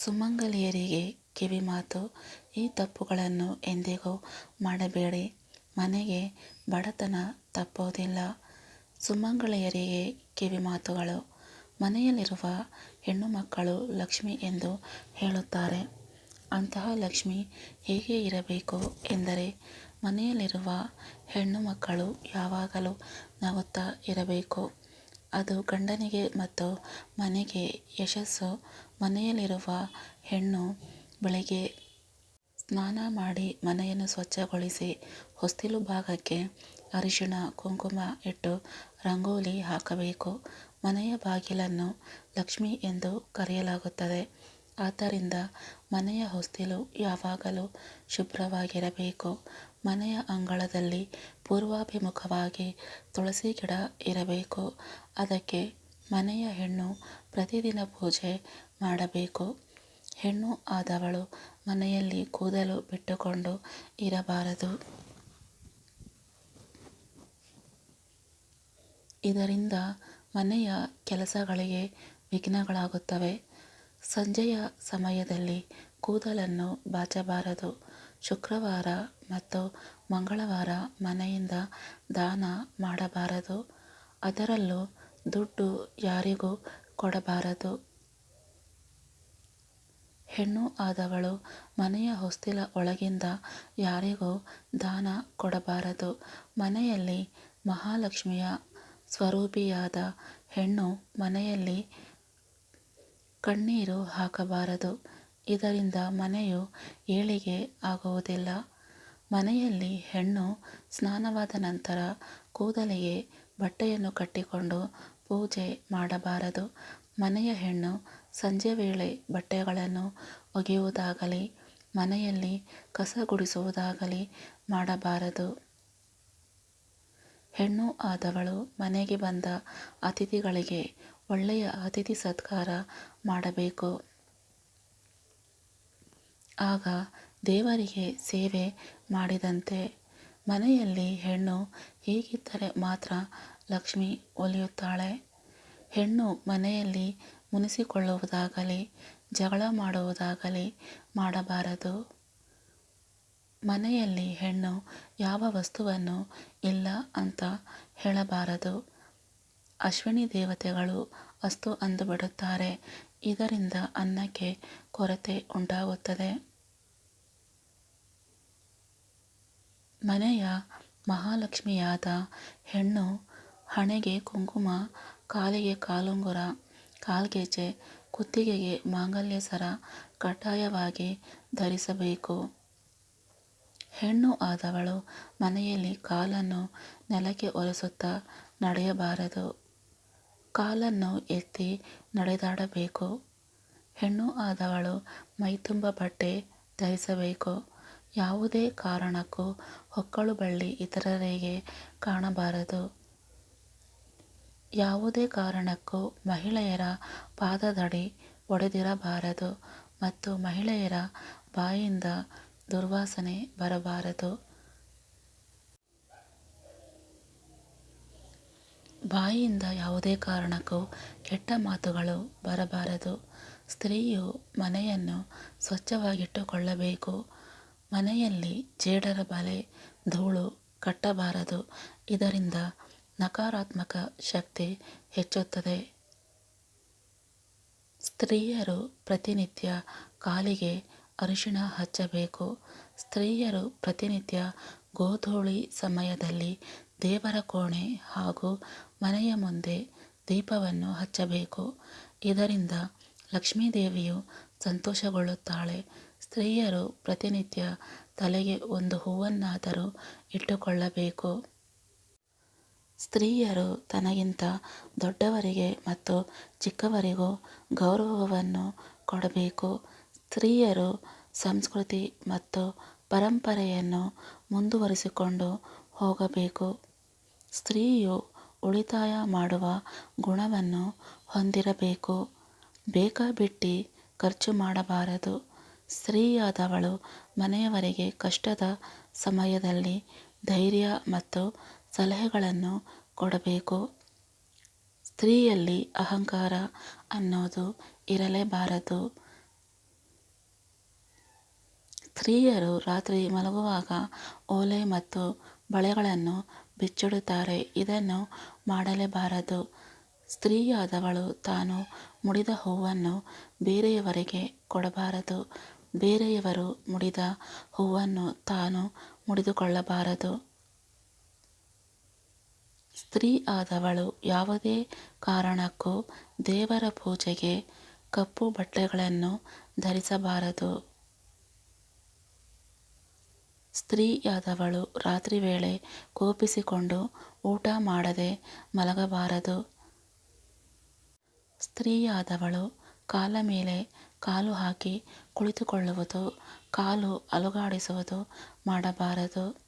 ಸುಮಂಗಲಿಯರಿಗೆ ಕಿವಿಮಾತು, ಈ ತಪ್ಪುಗಳನ್ನು ಎಂದಿಗೂ ಮಾಡಬೇಡಿ. ಮನೆಗೆ ಬಡತನ ತಪ್ಪುವುದಿಲ್ಲ ಸುಮಂಗಲಿಯರಿಗೆ ಕಿವಿಮಾತುಗಳು, ಮನೆಯಲ್ಲಿರುವ ಹೆಣ್ಣು ಮಕ್ಕಳು ಲಕ್ಷ್ಮಿ ಎಂದು ಹೇಳುತ್ತಾರೆ. ಅಂತಹ ಲಕ್ಷ್ಮಿ ಹೇಗೆ ಇರಬೇಕು ಎಂದರೆ, ಮನೆಯಲ್ಲಿರುವ ಹೆಣ್ಣು ಮಕ್ಕಳು ಯಾವಾಗಲೂ ನಗುತ್ತಾ ಇರಬೇಕು. ಅದು ಗಂಡನಿಗೆ ಮತ್ತು ಮನೆಗೆ ಯಶಸ್ಸು. ಮನೆಯಲ್ಲಿರುವ ಹೆಣ್ಣು ಬೆಳಿಗ್ಗೆ ಸ್ನಾನ ಮಾಡಿ ಮನೆಯನ್ನು ಸ್ವಚ್ಛಗೊಳಿಸಿ ಹೊಸ್ತಿಲು ಭಾಗಕ್ಕೆ ಅರಿಶಿಣ, ಕುಂಕುಮ ಇಟ್ಟು ರಂಗೋಲಿ ಹಾಕಬೇಕು. ಮನೆಯ ಬಾಗಿಲನ್ನು ಲಕ್ಷ್ಮಿ ಎಂದು ಕರೆಯಲಾಗುತ್ತದೆ. ಆದ್ದರಿಂದ ಮನೆಯ ಹೊಸ್ತಿಲು ಯಾವಾಗಲೂ ಶುಭ್ರವಾಗಿರಬೇಕು. ಮನೆಯ ಅಂಗಳದಲ್ಲಿ ಪೂರ್ವಾಭಿಮುಖವಾಗಿ ತುಳಸಿ ಗಿಡ ಇರಬೇಕು. ಅದಕ್ಕೆ ಮನೆಯ ಹೆಣ್ಣು ಪ್ರತಿದಿನ ಪೂಜೆ ಮಾಡಬೇಕು. ಹೆಣ್ಣು ಆದವಳು ಮನೆಯಲ್ಲಿ ಕೂದಲು ಬಿಟ್ಟುಕೊಂಡು ಇರಬಾರದು. ಇದರಿಂದ ಮನೆಯ ಕೆಲಸಗಳಿಗೆ ವಿಘ್ನಗಳಾಗುತ್ತವೆ. ಸಂಜೆಯ ಸಮಯದಲ್ಲಿ ಕೂದಲನ್ನು ಬಾಚಬಾರದು. ಶುಕ್ರವಾರ ಮತ್ತು ಮಂಗಳವಾರ ಮನೆಯಿಂದ ದಾನ ಮಾಡಬಾರದು. ಅದರಲ್ಲೂ ದುಡ್ಡು ಯಾರಿಗೂ ಕೊಡಬಾರದು. ಹೆಣ್ಣು ಆದವಳು ಮನೆಯ ಹೊಸ್ತಿಲ ಒಳಗಿಂದ ಯಾರಿಗೂ ದಾನ ಕೊಡಬಾರದು. ಮನೆಯಲ್ಲಿ ಮಹಾಲಕ್ಷ್ಮಿಯ ಸ್ವರೂಪಿಯಾದ ಹೆಣ್ಣು ಮನೆಯಲ್ಲಿ ಕಣ್ಣೀರು ಹಾಕಬಾರದು. ಇದರಿಂದ ಮನೆಯು ಏಳಿಗೆ ಆಗುವುದಿಲ್ಲ. ಮನೆಯಲ್ಲಿ ಹೆಣ್ಣು ಸ್ನಾನವಾದ ನಂತರ ಕೂದಲಿಗೆ ಬಟ್ಟೆಯನ್ನು ಕಟ್ಟಿಕೊಂಡು ಪೂಜೆ ಮಾಡಬಾರದು. ಮನೆಯ ಹೆಣ್ಣು ಸಂಜೆ ವೇಳೆ ಬಟ್ಟೆಗಳನ್ನು ಒಗೆಯುವುದಾಗಲಿ, ಮನೆಯಲ್ಲಿ ಕಸ ಗುಡಿಸುವುದಾಗಲಿ ಮಾಡಬಾರದು. ಹೆಣ್ಣು ಆದವಳು ಮನೆಗೆ ಬಂದ ಅತಿಥಿಗಳಿಗೆ ಒಳ್ಳೆಯ ಅತಿಥಿ ಸತ್ಕಾರ ಮಾಡಬೇಕು. ಆಗ ದೇವರಿಗೆ ಸೇವೆ ಮಾಡಿದಂತೆ. ಮನೆಯಲ್ಲಿ ಹೆಣ್ಣು ಹೀಗಿದ್ದರೆ ಮಾತ್ರ ಲಕ್ಷ್ಮಿ ಒಲಿಯುತ್ತಾಳೆ. ಹೆಣ್ಣು ಮನೆಯಲ್ಲಿ ಮುನಿಸಿಕೊಳ್ಳುವುದಾಗಲಿ, ಜಗಳ ಮಾಡುವುದಾಗಲಿ ಮಾಡಬಾರದು. ಮನೆಯಲ್ಲಿ ಹೆಣ್ಣು ಯಾವ ವಸ್ತುವನ್ನು ಇಲ್ಲ ಅಂತ ಹೇಳಬಾರದು. ಅಶ್ವಿನಿ ದೇವತೆಗಳು ಅಸ್ತು ಅಂದುಬಿಡುತ್ತಾರೆ. ಇದರಿಂದ ಅನ್ನಕ್ಕೆ ಕೊರತೆ ಉಂಟಾಗುತ್ತದೆ. ಮನೆಯ ಮಹಾಲಕ್ಷ್ಮಿಯಾದ ಹೆಣ್ಣು ಹಣೆಗೆ ಕುಂಕುಮ, ಕಾಲಿಗೆ ಕಾಲುಂಗುರ, ಕಾಲ್ಗೆಜ್ಜೆ, ಕುತ್ತಿಗೆಗೆ ಮಾಂಗಲ್ಯ ಸರ ಕಡ್ಡಾಯವಾಗಿ ಧರಿಸಬೇಕು. ಹೆಣ್ಣು ಆದವಳು ಮನೆಯಲ್ಲಿ ಕಾಲನ್ನು ನೆಲಕ್ಕೆ ಒರೆಸುತ್ತಾ ನಡೆಯಬಾರದು. ಕಾಲನ್ನು ಎತ್ತಿ ನಡೆದಾಡಬೇಕು. ಹೆಣ್ಣು ಆದವಳು ಮೈತುಂಬ ಬಟ್ಟೆ ಧರಿಸಬೇಕು. ಯಾವುದೇ ಕಾರಣಕ್ಕೂ ಹೊಕ್ಕಳು ಬಳ್ಳಿ ಇತರರಿಗೆ ಕಾಣಬಾರದು. ಯಾವುದೇ ಕಾರಣಕ್ಕೂ ಮಹಿಳೆಯರ ಪಾದದಡಿ ಒಡೆದಿರಬಾರದು ಮತ್ತು ಮಹಿಳೆಯರ ಬಾಯಿಂದ ದುರ್ವಾಸನೆ ಬರಬಾರದು. ಬಾಯಿಯಿಂದ ಯಾವುದೇ ಕಾರಣಕ್ಕೂ ಕೆಟ್ಟ ಮಾತುಗಳು ಬರಬಾರದು. ಸ್ತ್ರೀಯು ಮನೆಯನ್ನು ಸ್ವಚ್ಛವಾಗಿಟ್ಟುಕೊಳ್ಳಬೇಕು. ಮನೆಯಲ್ಲಿ ಜೇಡರ ಬಲೆ ಧೂಳು ಕಟ್ಟಬಾರದು. ಇದರಿಂದ ನಕಾರಾತ್ಮಕ ಶಕ್ತಿ ಹೆಚ್ಚುತ್ತದೆ. ಸ್ತ್ರೀಯರು ಪ್ರತಿನಿತ್ಯ ಕಾಲಿಗೆ ಅರಿಶಿಣ ಹಚ್ಚಬೇಕು. ಸ್ತ್ರೀಯರು ಪ್ರತಿನಿತ್ಯ ಗೋಧೂಳಿ ಸಮಯದಲ್ಲಿ ದೇವರ ಕೋಣೆ ಹಾಗೂ ಮನೆಯ ಮುಂದೆ ದೀಪವನ್ನು ಹಚ್ಚಬೇಕು. ಇದರಿಂದ ಲಕ್ಷ್ಮೀದೇವಿಯು ಸಂತೋಷಗೊಳ್ಳುತ್ತಾಳೆ. ಸ್ತ್ರೀಯರು ಪ್ರತಿನಿತ್ಯ ತಲೆಗೆ ಒಂದು ಹೂವನ್ನಾದರೂ ಇಟ್ಟುಕೊಳ್ಳಬೇಕು. ಸ್ತ್ರೀಯರು ತನಗಿಂತ ದೊಡ್ಡವರಿಗೆ ಮತ್ತು ಚಿಕ್ಕವರಿಗೂ ಗೌರವವನ್ನು ಕೊಡಬೇಕು. ಸ್ತ್ರೀಯರು ಸಂಸ್ಕೃತಿ ಮತ್ತು ಪರಂಪರೆಯನ್ನು ಮುಂದುವರಿಸಿಕೊಂಡು ಹೋಗಬೇಕು. ಸ್ತ್ರೀಯು ಉಳಿತಾಯ ಮಾಡುವ ಗುಣವನ್ನು ಹೊಂದಿರಬೇಕು. ಬೇಕಾಬಿಟ್ಟಿ ಖರ್ಚು ಮಾಡಬಾರದು. ಸ್ತ್ರೀಯಾದವಳು ಮನೆಯವರಿಗೆ ಕಷ್ಟದ ಸಮಯದಲ್ಲಿ ಧೈರ್ಯ ಮತ್ತು ಸಲಹೆಗಳನ್ನು ಕೊಡಬೇಕು. ಸ್ತ್ರೀಯಲ್ಲಿ ಅಹಂಕಾರ ಅನ್ನೋದು ಇರಲೇಬಾರದು. ಸ್ತ್ರೀಯರು ರಾತ್ರಿ ಮಲಗುವಾಗ ಓಲೆ ಮತ್ತು ಬಳೆಗಳನ್ನು ಬಿಚ್ಚಿಡುತ್ತಾರೆ. ಇದನ್ನು ಮಾಡಲೇಬಾರದು. ಸ್ತ್ರೀಯಾದವಳು ತಾನು ಮುಡಿದ ಹೂವನ್ನು ಬೇರೆಯವರಿಗೆ ಕೊಡಬಾರದು. ಬೇರೆಯವರು ಮುಡಿದ ಹೂವನ್ನು ತಾನು ಮುಡಿದುಕೊಳ್ಳಬಾರದು. ಸ್ತ್ರೀ ಆದವಳು ಯಾವುದೇ ಕಾರಣಕ್ಕೂ ದೇವರ ಪೂಜೆಗೆ ಕಪ್ಪು ಬಟ್ಟೆಗಳನ್ನು ಧರಿಸಬಾರದು. ಸ್ತ್ರೀಯಾದವಳು ರಾತ್ರಿ ವೇಳೆ ಕೋಪಿಸಿಕೊಂಡು ಊಟ ಮಾಡದೆ ಮಲಗಬಾರದು. ಸ್ತ್ರೀಯಾದವಳು ಕಾಲ ಮೇಲೆ ಕಾಲು ಹಾಕಿ ಕುಳಿತುಕೊಳ್ಳುವುದು, ಕಾಲು ಅಲುಗಾಡಿಸುವುದು ಮಾಡಬಾರದು.